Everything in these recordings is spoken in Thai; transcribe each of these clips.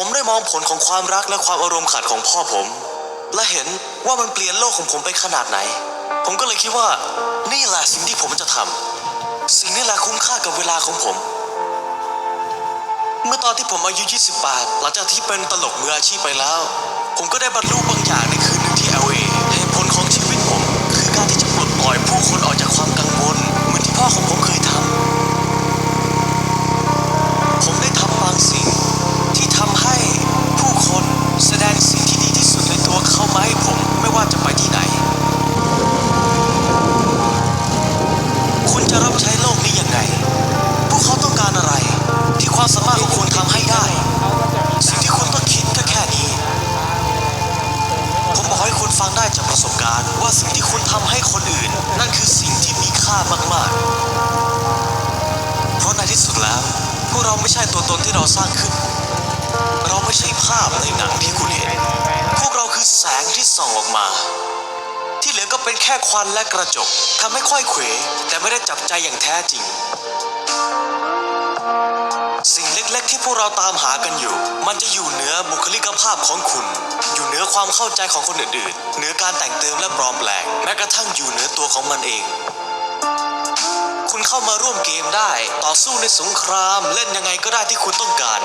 ผมได้มองผลของความรักและความอารมณ์ขัดของพ่อผม และเห็นว่ามันเปลี่ยนโลกของผมไปขนาดไหน ผมก็เลยคิดว่า นี่แหละสิ่งที่ผมจะทำสิ่งนี้แหละคุ้มค่ากับเวลาของผม เมื่อตอนที่ผมอายุ 28 หลังจากที่เป็นตลกมืออาชีพไปแล้ว ผมก็ได้บรรลุบางอย่างในคืน ค่ามาก ๆ เพราะในที่สุดแล้ว พวกเราไม่ใช่ตัวตนที่เราสร้างขึ้น เราไม่ใช่ภาพในหนังที่คุณเห็น พวกเราคือแสงที่ส่องออกมา ที่เหลือก็เป็นแค่ควันและกระจกทำให้ค่อยเขวแต่ไม่ได้จับใจอย่างแท้จริง สิ่งเล็กๆ ที่พวกเราตามหากันอยู่ มันจะอยู่เหนือบุคลิกภาพของคุณ อยู่เหนือความเข้าใจของคนอื่นๆ เหนือการแต่งเติมและปลอมแปลงแม้กระทั่งอยู่เหนือตัวของมันเอง เข้ามาร่วมเกมได้ ต่อสู้ในสงครามเล่นยังไงก็ได้ที่คุณต้องการ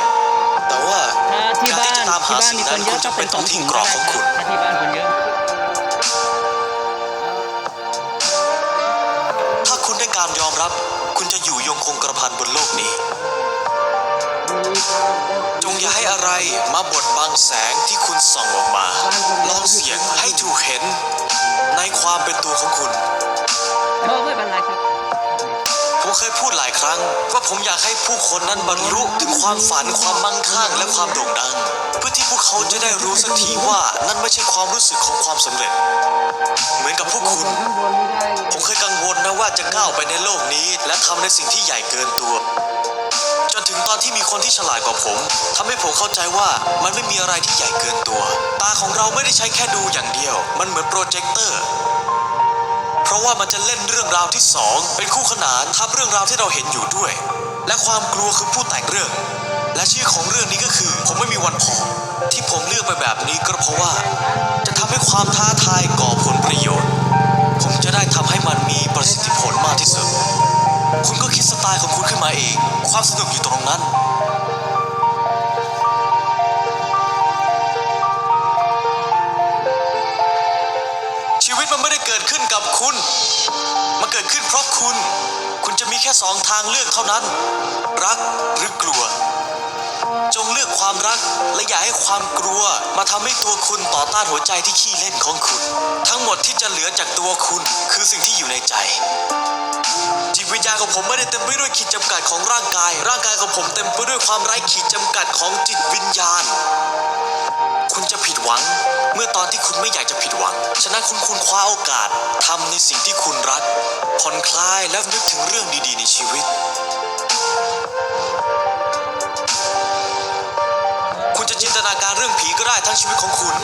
แต่ว่าการที่จะตามหาสิ่งนั้นคุณจะเป็นต้องทิ้งกรอบของคุณถ้าที่บ้านคนเยอะถ้าคุณได้การยอมรับ คุณจะอยู่ยงคงกระพันบนโลกนี้ จงอย่าให้อะไรมาบดบังแสงที่คุณส่องออก ครั้ง ว่าผมอยากให้ผู้คนนั้นบรรลุถึงความฝันความมั่งคั่งและความโด่งดัง เพื่อที่พวกเขาจะได้รู้สักทีว่านั่นไม่ใช่ความรู้สึกของความสำเร็จ เหมือนกับพวกคุณ ผมเคยกังวลนะว่าจะก้าวไปในโลกนี้ และทำในสิ่งที่ใหญ่เกินตัวจนถึงตอนที่มีคนที่ฉลาดกว่าผมทำให้ผมเข้าใจว่ามันไม่มีอะไรที่ใหญ่เกินตัว ตาของเราไม่ได้ใช้แค่ดูอย่างเดียว มันเหมือนโปรเจคเตอร์ ราะว่ามันจะเล่นเรื่องราวที่สองเป็นคู่ขนานทับเรื่องราวที่เราเห็นอยู่ด้วย และความกลัวคือผู้แต่งเรื่อง และชื่อของเรื่องนี้ก็คือ ผมไม่มีวันพอที่ผมเลือกไปแบบนี้ก็เพราะว่า จะทำให้ความท้าทายก่อผลประโยชน์ ผมจะได้ทำให้มันมีประสิทธิผลมากที่สุดคุณก็คิดสไตล์ของคุณขึ้นมาเอง ความสนุกอยู่ตรงนั้น ชีวิตมันไม่ได้เกิดขึ้นกับคุณ มันเกิดขึ้นเพราะคุณ คุณจะมีแค่สองทางเลือกเท่านั้น รักหรือกลัว จงเลือกความรักและอย่าให้ความกลัว มาทำให้ตัวคุณต่อต้านหัวใจที่ขี้เล่นของคุณ ทั้งหมดที่จะเหลือจากตัวคุณคือสิ่งที่อยู่ในใจจิตวิญญาณของผมไม่ได้เต็มไปด้วยขีดจำกัดของร่างกาย ร่างกายของผมเต็มไปด้วยความไร้ขีดจำกัดของจิตวิญญาณ คุณจะผิดหวัง มื่อตอนที่คุณไม่อยากจะผิดหวัง ฉะนั้นคุณควรคว้าโอกาสทำในสิ่งที่คุณรัก ผ่อนคลายและนึกถึงเรื่องดีๆในชีวิต คุณจะจินตนาการเรื่องผีก็ได้ทั้งชีวิตของคุณ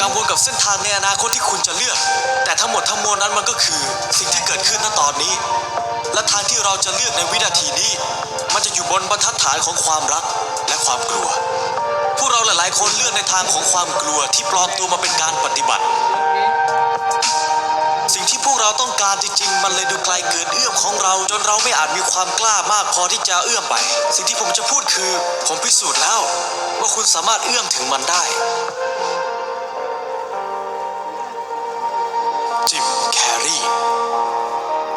กังวลกับเส้นทางในอนาคตที่คุณจะเลือก แต่ทั้งหมดทั้งมวลนั้นมันก็คือ สิ่งที่เกิดขึ้นณตอนนี้ และทางที่เราจะเลือกในวินาทีนี้ มันจะอยู่บนบรรทัดฐานของความรักและความกลัว พวกเราหลายๆ คนเลือกในทางของความกลัวที่ปลอมตัวมาเป็นการปฏิบัติ สิ่งที่พวกเราต้องการจริงๆ มันเลยดูไกลเกินเอื้อมของเรา จนเราไม่อาจมีความกล้ามากพอที่จะเอื้อมไป สิ่งที่ผมจะพูดคือ ผมพิสูจน์แล้ว ว่าคุณสามารถเอื้อมถึงมันได้จิมแครี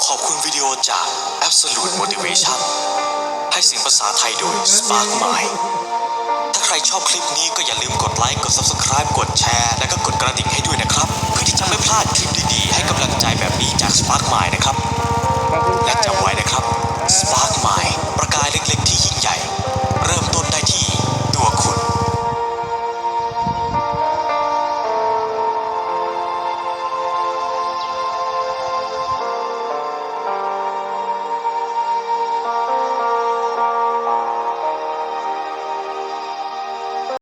ขอบคุณวิดีโอจาก Absolute Motivation ให้เสียงภาษาไทยโดย Spark Mind ใครชอบคลิปนี้ก็อย่าลืมกดไลค์กด Subscribe กดแชร์และก็กดกระดิ่งให้ด้วยนะครับ เพื่อที่จะไม่พลาดคลิปดีๆ ให้กำลังใจแบบนี้จาก Spark Mind นะครับ